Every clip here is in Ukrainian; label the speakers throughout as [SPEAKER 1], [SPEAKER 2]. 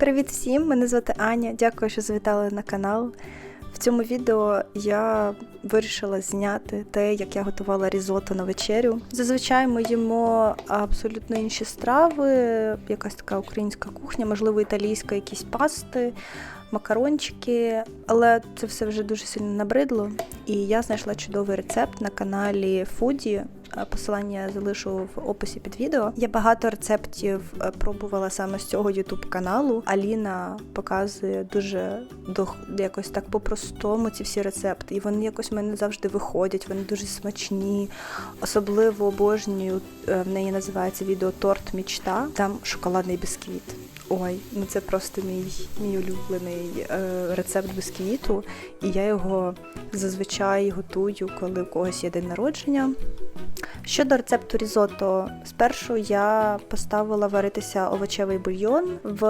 [SPEAKER 1] Привіт всім! Мене звати Аня. Дякую, що завітали на канал. В цьому відео я вирішила зняти те, як я готувала різото на вечерю. Зазвичай ми їмо абсолютно інші страви, якась така українська кухня, можливо, італійська, якісь пасти, макарончики. Але це все вже дуже сильно набридло. І я знайшла чудовий рецепт на каналі Foodie. Е, Посилання залишу в описі під відео. Я багато рецептів е, пробувала саме з цього youtube каналу. Аліна показує дуже дох... якось так по-простому ці всі рецепти. І вони якось в мене завжди виходять, вони дуже смачні. Особливо обожнюю, е, в неї називається відео Торт Мічта. Там шоколадний бісквіт. Ой, ну це просто мій, мій улюблений е, рецепт бісквіту. І я його зазвичай готую, коли у когось є день народження. Щодо рецепту різото, спершу я поставила варитися овочевий бульйон. В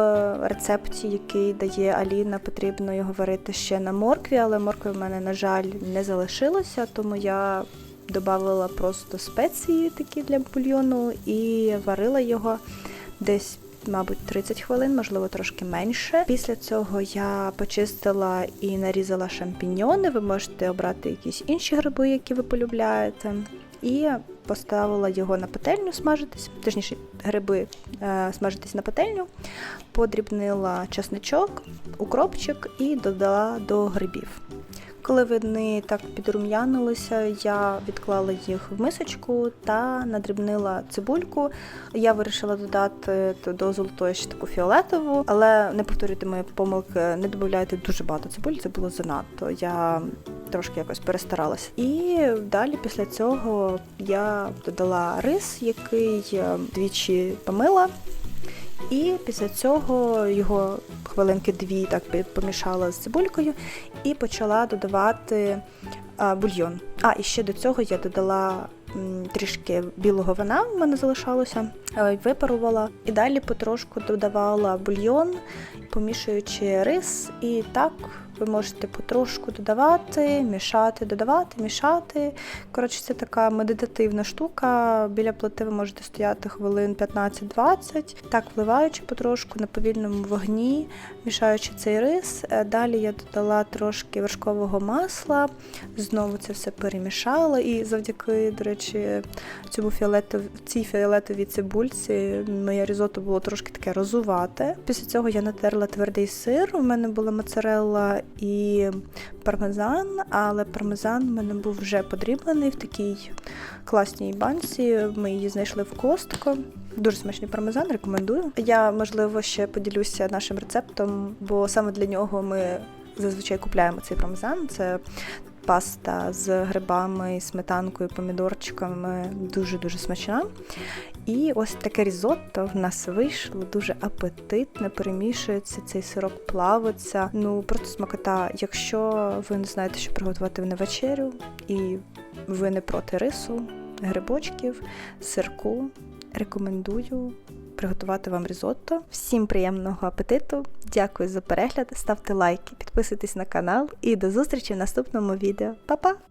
[SPEAKER 1] рецепті, який дає Аліна, потрібно його варити ще на моркві, але моркви в мене, на жаль, не залишилося, тому я додавала просто спеції такі для бульйону і варила його десь. Мабуть, 30 хвилин, можливо, трошки менше. Після цього я почистила і нарізала шампіньйони. Ви можете обрати якісь інші гриби, які ви полюбляєте. І поставила його на пательню смажитись, точніше, гриби е, смажитись на пательню, подрібнила чесничок, укропчик і додала до грибів. Коли вони так підрум'янилися, я відклала їх в мисочку та надрібнила цибульку. Я вирішила додати до золотої ще таку фіолетову, але не повторюйте мої помилки, не додавайте дуже багато цибулі, це було занадто. Я трошки якось перестаралася. І далі після цього я додала рис, який е, двічі помила. І після цього його хвилинки дві так помішала з цибулькою і почала додавати а, бульйон. А, і ще до цього я додала трішки білого вина, в мене залишалося, е, випарувала. І далі потрошку додавала бульйон, помішуючи рис, і так. Ви можете потрошку додавати, мішати, додавати, мішати. Коротше, це така медитативна штука. Біля плити ви можете стояти хвилин 15-20, так вливаючи потрошку на повільному вогні, мішаючи цей рис. Е, Далі я додала трошки вершкового масла, знову це все перемішала. І завдяки, до речі, цьому фіолетов... цій фіолетовій цибульці моє різото було трошки таке розувате. Після цього я натерла твердий сир. У мене була моцарелла і пармезан, але пармезан в мене був вже подріблений в такій класній банці. Ми її знайшли в костко. Дуже смачний пармезан, рекомендую. Я, можливо, ще поділюся нашим рецептом, бо саме для нього ми зазвичай купляємо цей пармезан. Це паста з грибами, сметанкою, помідорчиками. Дуже-дуже смачна. І ось таке різотто в нас вийшло, дуже апетитне, перемішується, цей сирок плавиться. Ну, просто смакота. Якщо ви не знаєте, що приготувати на вечерю, і ви не проти рису, грибочків, сирку, рекомендую приготувати вам різотто. Всім приємного апетиту! Дякую за перегляд, ставте лайки, підписуйтесь на канал і до зустрічі в наступному відео. Па-па!